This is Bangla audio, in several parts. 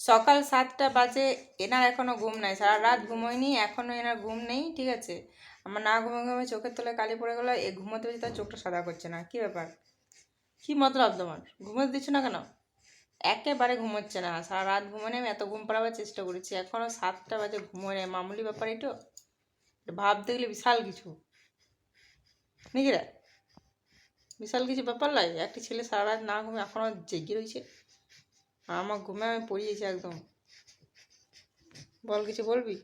সকাল সাতটা বাজে, এনার এখনও ঘুম নাই। সারা রাত ঘুমোয়নি এখনও এনার ঘুম নেই, ঠিক আছে? আমার না ঘুমে ঘুমে চোখের তলায় কালি পড়ে গেলো, এ ঘুমোতে পেরেছি তার চোখটা সাদা করছে না। কী ব্যাপার? কী মতলব তোমার? ঘুমোতে দিচ্ছ না কেন? একেবারে ঘুমোচ্ছে না। সারা রাত ঘুমোনে আমি এত ঘুম পাড়াবার চেষ্টা করেছি। এখনও সাতটা বাজে, ঘুমোয় নেই। মামুলি ব্যাপার এটো? ভাব দেখলে বিশাল কিছু। নাকি রে? বিশাল কিছু ব্যাপার লাগে একটি ছেলে সারা রাত না ঘুমে এখনও জেগে রয়েছে। আমার ঘুমে আমি পড়িয়েছি একদম। বল কিছু বলবি?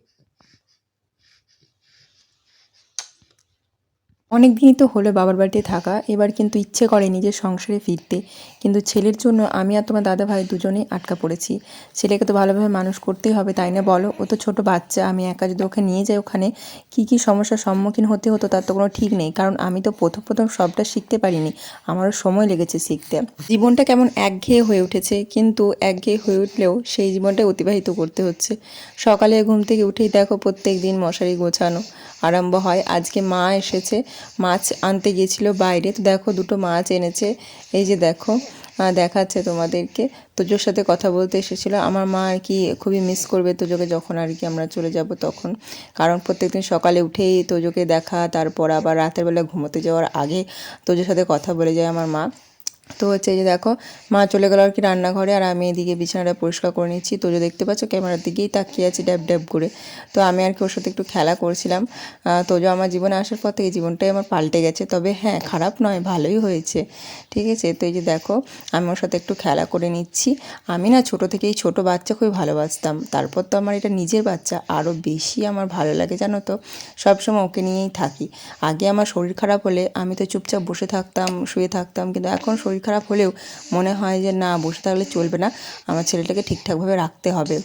অনেক দিনই তো হলো বাবার বাড়িতে থাকা, এবার কিন্তু ইচ্ছে করে নিজের সংসারে ফিরতে। কিন্তু ছেলের জন্য আমি আর তোমার দাদা ভাই দুজনেই আটকা পড়েছি। ছেলেকে তো ভালোভাবে মানুষ করতেই হবে, তাই না বলো? ও তো ছোটো বাচ্চা, আমি একা যদি ওকে নিয়ে যাই ওখানে, কী কী সমস্যার সম্মুখীন হতে হতো তার তো কোনো ঠিক নেই। কারণ আমি তো প্রথম প্রথম সবটা শিখতে পারিনি, আমারও সময় লেগেছে শিখতে। জীবনটা কেমন একঘেয়ে হয়ে উঠেছে, কিন্তু একঘেয়ে হয়ে উঠলেও সেই জীবনটাই অতিবাহিত করতে হচ্ছে। সকালে ঘুম থেকে উঠেই দেখো প্রত্যেক দিন মশারি গোছানো আরম্ভ হয়। আজকে মা এসেছে মাছ আনতে গিয়েছিল বাইরে। তো দেখো দুটো মাছ এনেছে। এই যে দেখো দেখাচ্ছে তোমাদেরকে। তোজোর সাথে কথা বলতে এসেছিল। আমার মা আর কি খুবই মিস করবে তোজোকে যখন আর কি আমরা চলে যাব তখন। কারণ প্রত্যেকদিন সকালে উঠেই তোজোকে দেখা, তারপর আবার রাতের বেলা ঘুমোতে যাওয়ার আগে তোজোর সাথে কথা বলে যায় আমার মা। তো হচ্ছে যে দেখো মা চলে গেল আর কি রান্নাঘরে আর আমি এদিকে বিছানাটা পরিষ্কার করে নিচ্ছি। তো যে দেখতে পাচ্ছ ক্যামেরার দিকেই তাকিয়ে আছি ড্যাব ড্যাব করে। তো আমি আর কি ওর সাথে একটু খেলা করছিলাম। আহ, তো যে আমার জীবনে আসার পর থেকে জীবনটাই আমার পাল্টে গেছে। তবে হ্যাঁ খারাপ নয় ভালোই হয়েছে। ঠিক আছে? তো এই যে দেখো আমি ওর সাথে একটু খেলা করে নিচ্ছি। আমি না ছোট থেকেই ছোট বাচ্চা খুবই ভালোবাসতাম। তারপর তো আমার এটা নিজের বাচ্চা। আরও বেশি আমার ভালো লাগে জানো তো। সবসময় ওকে নিয়েই থাকি। আগে আমার শরীর খারাপ হলে আমি তো চুপচাপ বসে থাকতাম শুয়ে থাকতাম। কিন্তু এখন শরীর খারাপ হলেও মনে হয় যে না, বসে থাকলে চলবে না। আমার ছেলেটাকে ঠিকঠাকভাবে রাখতে হবে।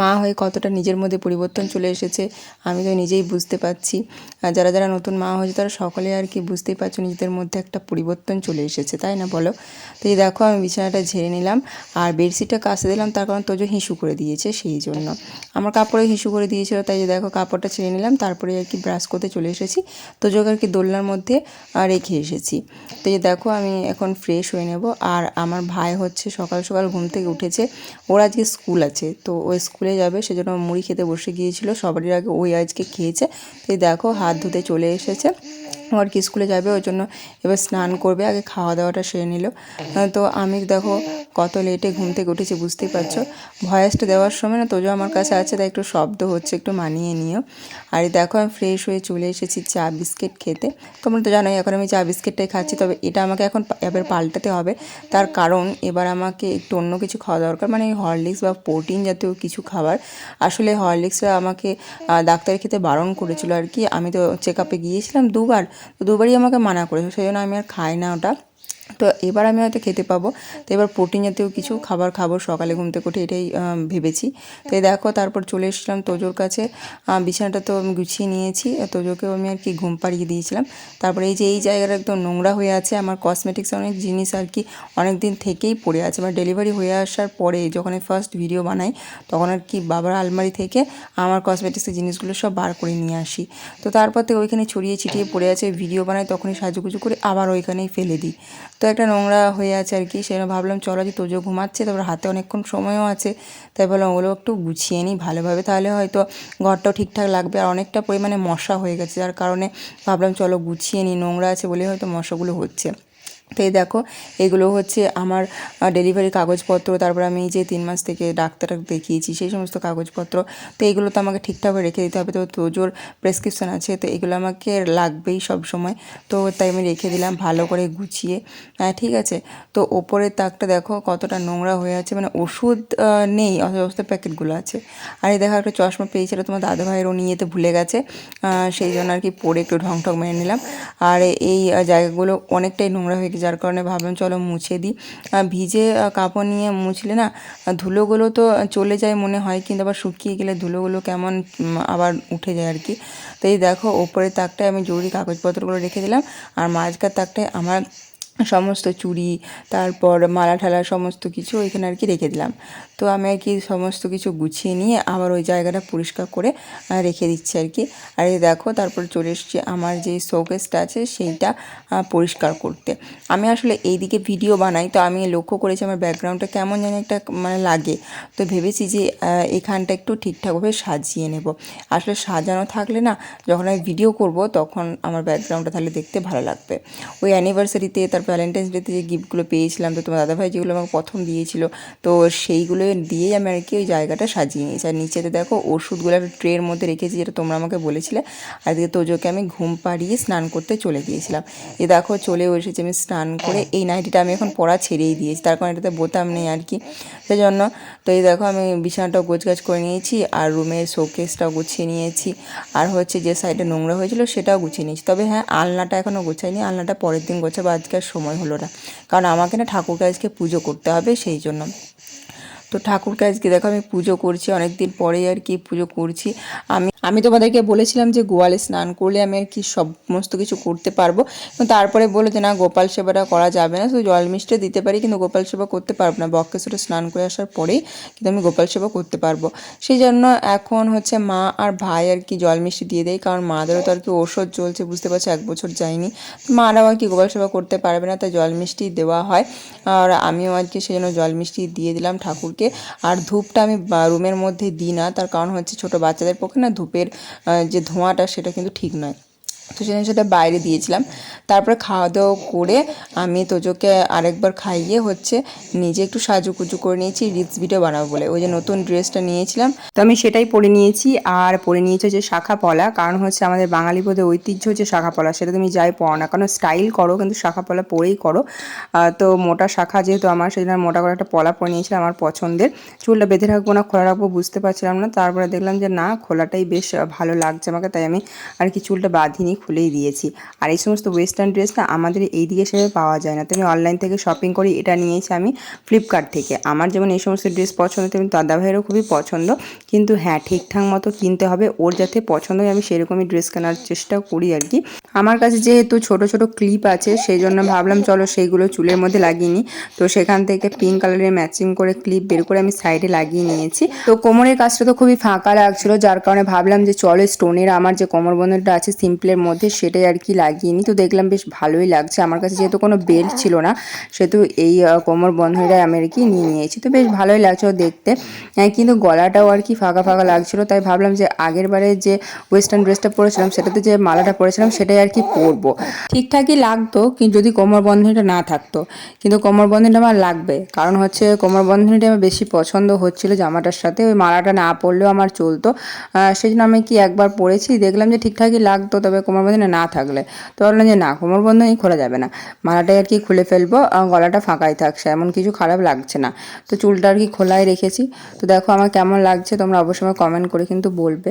মা হয়ে কতটা নিজের মধ্যে পরিবর্তন চলে এসেছে, আমি তো নিজেই বুঝতে পারছি। আর যারা যারা নতুন মা হয়েছে, তারা সকলে আর কি বুঝতেই পারছ নিজেদের মধ্যে একটা পরিবর্তন চলে এসেছে, তাই না বলো? তো এই দেখো, আমি বিছানাটা ঝেড়ে নিলাম, আর বেডশিটটা কাছে দিলাম, তার কারণ তোজো হিসু করে দিয়েছে সেই জন্য। আমার কাপড়ে হিসু করে দিয়েছিল, তাই যে দেখো, কাপড়টা ছেড়ে নিলাম, তারপরে আর কি ব্রাশ করতে চলে এসেছি। তোজোকে আর কি দোলনার মধ্যে রেখে এসেছি। তো এই দেখো, আমি এখন ফ্রেশ হয়ে নেব, আর আমার ভাই হচ্ছে সকাল সকাল ঘুম থেকে উঠেছে, ওর আজকে স্কুল আছে, তো ওই স্কুলে যাবে, সেজন্য মুড়ি খেতে বসে গিয়েছিল। সবারই আগে ওই আজকে খেয়েছে। তো দেখো, হাত ধুতে চলে এসেছে। ও আর কি স্কুলে যাবে ওই জন্য এবার স্নান করবে আগে খাওয়া দাওয়াটা সেরে নিল। তো আমি দেখো কত লেটে ঘুম থেকে উঠেছি বুঝতেই পারছ? ভয়েসটা দেওয়ার সময় না তোজো আমার কাছে আছে তাই একটু শব্দ হচ্ছে একটু মানিয়ে নিও। আর দেখো আমি ফ্রেশ হয়ে চলে এসেছি চা বিস্কিট খেতে। তোমরা তো জানোই এখন আমি চা বিস্কিটটাই খাচ্ছি তবে এটা আমাকে এখন এবার পাল্টাতে হবে। তার কারণ এবার আমাকে একটু অন্য কিছু খাওয়া দরকার মানে হরলিক্স বা প্রোটিন জাতীয় কিছু খাবার। আসলে হরলিক্সটা আমাকে আহ, ডাক্তার খেতে বারণ করেছিল আর কি। আমি তো চেক আপে গিয়েছিলাম দুবার দুবারই আমাকে মানা করেছে সেই জন্য আমি আর খাই না ওটা। তো এবার আমি হয়তো খেতে পাবো। তো এবার প্রোটিন জাতীয় কিছু খাবার খাব, সকালে ঘুম থেকে উঠে এটাই ভেবেছি। তো দেখো, তারপর চলে এসেছিলাম তোজোর কাছে। বিছানাটা তো আমি গুছিয়ে নিয়েছি তোজোকেও আমি আর কি ঘুম পাড়িয়ে দিয়েছিলাম। তারপরে এই যে, এই জায়গাটা একদম নোংরা হয়ে আছে, আমার কসমেটিক্স অনেক জিনিস আর কি অনেক দিন থেকেই পড়ে আছে। আমার ডেলিভারি হয়ে আসার পরে যখন আমি ফার্স্ট ভিডিও বানাই, তখন আর কি বাবার আলমারি থেকে আমার কসমেটিক্সের জিনিসগুলো সব বার করে নিয়ে আসি। তো তারপর থেকে ওইখানে ছড়িয়ে ছিটিয়ে পড়ে আছে ভিডিও বানাই, তখনই সাজুগুজু করে আবার ওইখানেই ফেলে দিই। তো একটা নোংরা হয়ে আছে আর কি। সেটা ভাবলাম, চলো যে তোজো ঘুমাচ্ছে, তারপর হাতে অনেকক্ষণ সময়ও আছে। তাই বললাম ওগুলো একটু গুছিয়ে নিই ভালোভাবে। তাহলে হয়তো ঘরটাও ঠিকঠাক লাগবে আর অনেকটা পরিমাণে মশা হয়ে গেছে। যার কারণে ভাবলাম, চলো গুছিয়ে নিই। নোংরা আছে বলে হয়তো মশাগুলো হচ্ছে। তো এই দেখো, এগুলো হচ্ছে আমার ডেলিভারি কাগজপত্র, তারপর আমি যে তিন মাস থেকে ডাক্তার দেখিয়েছি, সেই সমস্ত কাগজপত্র। তো এগুলো তো আমাকে ঠিকঠাকভাবে রেখে দিতে হবে, তো তোজোর প্রেসক্রিপশন আছে, তো এগুলো আমাকে লাগবেই সব সময়। তো তাই আমি রেখে দিলাম, ভালো করে গুছিয়ে। হ্যাঁ ঠিক আছে? তো ওপরের তাকটা দেখো, কতটা নোংরা হয়ে আছে মানে ওষুধ নেই অসমস্ত প্যাকেটগুলো আছে। আর এই দেখো, একটা চশমা পেয়েছিল, তোমার দাদা ভাইয়ের ও নিয়ে ভুলে গেছে। সেই জন্য আর কি পরে একটু ঢং ঢং মেরে নিলাম। আর এই জায়গাগুলো অনেকটাই নোংরা হয়ে গেছে। যার কারণে ভাবলাম চলো মুছে দিই। ভিজে কাপড় নিয়ে মুছলে না ধুলোগুলো তো চলে যায় মনে হয়, কিন্তু আবার শুকিয়ে গেলে ধুলোগুলো কেমন আবার উঠে যায় আর কি। তো এই দেখো, ওপরের তাকটায় আমি জরুরি কাগজপত্রগুলো রেখে দিলাম, আর মাঝকার তাকটায় আমার সমস্ত চুড়ি, তারপর মালা ঠালা সমস্ত কিছু ওইখানে আর কি রেখে দিলাম। তো আমি আর কি সমস্ত কিছু গুছিয়ে নিয়ে আবার ওই জায়গাটা পরিষ্কার করে রেখে দিচ্ছি আর কি। আর এই দেখো, তারপর চলে এসেছি আমার যে শোকেসটা আছে সেইটা পরিষ্কার করতে। আমি আসলে এইদিকে ভিডিও বানাই, তো আমি লক্ষ্য করেছি আমার ব্যাকগ্রাউন্ডটা কেমন যেন একটা মানে লাগে। তো ভেবেছি যে এখানটা একটু ঠিকঠাকভাবে সাজিয়ে নেব। আসলে সাজানো থাকলে না, যখন আমি ভিডিও করব তখন আমার ব্যাকগ্রাউন্ডটা তাহলে দেখতে ভালো লাগবে। ওই অ্যানিভার্সারিতে তার ভ্যালেন্টাইন্স ডেতে যে গিফটগুলো পেয়েছিলাম, তো তোমার দাদাভাই যেগুলো আমাকে প্রথম দিয়েছিল, তো সেইগুলো দিয়েই আমি আর কি ওই জায়গাটা সাজিয়ে নিয়েছি। আর নিচেতে দেখো ওষুধগুলো একটা ট্রের মধ্যে রেখেছি যেটা তোমরা আমাকে বলেছিলে। আর এদিকে তোজোকে আমি ঘুম পাড়িয়ে স্নান করতে চলে গিয়েছিলাম। এ দেখো চলে এসেছি আমি স্নান করে এই নাইটিটা আমি এখন পড়া ছেড়েই দিয়েছি। তার কারণ এটাতে বোতাম নেই আর কি। সেই জন্য তো এই দেখো আমি বিছানাটাও গোছগাছ করে নিয়েছি আর রুমের শোকেসটাও গুছিয়ে নিয়েছি। আর হচ্ছে যে সাইডে নোংরা হয়েছিল সেটাও গুছিয়ে নিয়েছি। তবে হ্যাঁ আলনাটা এখনও গোছাইনি। আলনাটা পরের দিন গোছাবো। আজকে আর সময় হলো না। কারণ আমাকে না ঠাকুরকে আজকে পুজো করতে হবে সেই জন্য। তো ঠাকুরকে আজকে দেখো আমি পুজো করছি অনেক দিন পরেই আর কি পুজো করছি। আমি আমি তোমাদেরকে বলেছিলাম যে গোয়ালে স্নান করলে আমি আর কি সমস্ত কিছু করতে পারব। তারপরে বলে যে না, গোপাল সেবাটা করা যাবে না, শুধু জল মিষ্টি দিতে পারি, কিন্তু গোপাল সেবা করতে পারব না। বক্কেশ্বরে স্নান করে আসার পরেই কিন্তু আমি গোপাল সেবা করতে পারব। সেই জন্য এখন হচ্ছে মা আর ভাই আর কি জল মিষ্টি দিয়ে দেয়, কারণ মাদেরও তো আর কি ওষুধ চলছে, বুঝতে পারছ, এক বছর যায়নি। মারাও আর কি গোপাল সেবা করতে পারবে না, তাই জল মিষ্টি দেওয়া হয়। আর আমিও আজকে সেই জন্য জল মিষ্টি দিয়ে দিলাম ঠাকুরকে। আর ধূপটা আমি রুমের মধ্যে দিই না। তার কারণ হচ্ছে ছোটো বাচ্চাদের পক্ষে না ধূপের যে ধোঁয়াটা সেটা কিন্তু ঠিক নয়। তো সেজন্য সেটা বাইরে দিয়েছিলাম। তারপরে খাওয়া দাওয়া করে আমি তোজোকে আরেকবার খাইয়ে হচ্ছে নিজে একটু সাজুকুজু করে নিয়েছি রিলস ভিডিও বানাবো বলে। ওই যে নতুন ড্রেসটা নিয়েছিলাম, তো আমি সেটাই পরে নিয়েছি। আর পরে নিয়েছি হচ্ছে শাখা পলা কারণ হচ্ছে আমাদের বাঙালি বোধে ঐতিহ্য হচ্ছে শাখা পলা সেটা তুমি যাই পড়ো না কারণ স্টাইল করো, কিন্তু শাখা পলা পরেই করো। তো মোটা শাখা যেহেতু আমার জন্য মোটা করে একটা পলা পরে নিয়েছিলাম আমার পছন্দের। চুলটা বেঁধে রাখব না, খোলা রাখব বুঝতে পারছিলাম না। তারপরে দেখলাম যে না, খোলাটাই বেশ ভালো লাগছে আমাকে, তাই আমি আর কি চুলটা বাঁধিনি। খুলেই দিয়েছি। আর এই সমস্ত ওয়েস্টার্ন ড্রেস না আমাদের এই দিকে সেভাবে পাওয়া যায় না। তো আমি অনলাইন থেকে শপিং করি, এটা নিয়েছি আমি ফ্লিপকার্ট থেকে। আমার যেমন এই সমস্ত ড্রেস পছন্দ, তেমন দাদা ভাইয়েরও খুবই পছন্দ। কিন্তু হ্যাঁ ঠিকঠাক মতো কিনতে হবে। ওর যাতে পছন্দ হয়, আমি সেরকমই ড্রেস কেনার চেষ্টা করি আর কি। আমার কাছে যেহেতু ছোট ছোট ক্লিপ আছে সেই জন্য ভাবলাম চলো সেইগুলো চুলের মধ্যে লাগিয়ে নিই। তো সেখান থেকে পিঙ্ক কালারের ম্যাচিং করে ক্লিপ বের করে আমি সাইডে লাগিয়ে নিয়েছি। তো কোমরের কাজটা তো খুবই ফাঁকা লাগছিল, যার কারণে ভাবলাম যে চলো স্টোনের আমার যে কোমর বন্ধনটা আছে সিম্পলের মধ্যে সেটাই আর কি লাগিয়ে নিই তো দেখলাম বেশ ভালোই লাগছে। আমার কাছে যেহেতু কোনো বেল্ট ছিল না, সেহেতু এই কোমর বন্ধনটাই আমি আর কি নিয়ে নিয়েছি। তো বেশ ভালোই লাগছিল দেখতে। কিন্তু গলাটাও আর কি ফাঁকা ফাঁকা লাগছিল। তাই ভাবলাম যে আগের বারে যে ওয়েস্টার্ন ড্রেসটা পরেছিলাম, সেটাতে যে মালাটা পরেছিলাম, সেটাই আর কি পরবো। ঠিকঠাকই লাগতো কিন্তু যদি কোমর বন্ধনীটা না থাকতো। কিন্তু কোমর বন্ধনীটা আমার লাগবে। কারণ হচ্ছে কোমর বন্ধনীটা আমার বেশি পছন্দ হচ্ছিল জামাটার সাথে। ওই মালাটা না পরলেও আমার চলতো। সেই জন্য আমি কি একবার পরেছি? দেখলাম যে ঠিকঠাকই লাগতো, তবে কোমর বন্ধনী না থাকলে। তো ভাবলাম যে, না, কোমর বন্ধনী খোলা যাবে না। মালাটাই আর কি খুলে ফেলব গলাটা ফাঁকাই থাকছে এমন কিছু খারাপ লাগছে না। তো চুলটা আর কি খোলাই রেখেছি। তো দেখো আমার কেমন লাগছে, তোমরা অবশ্যই কমেন্ট করে কিন্তু বলবে।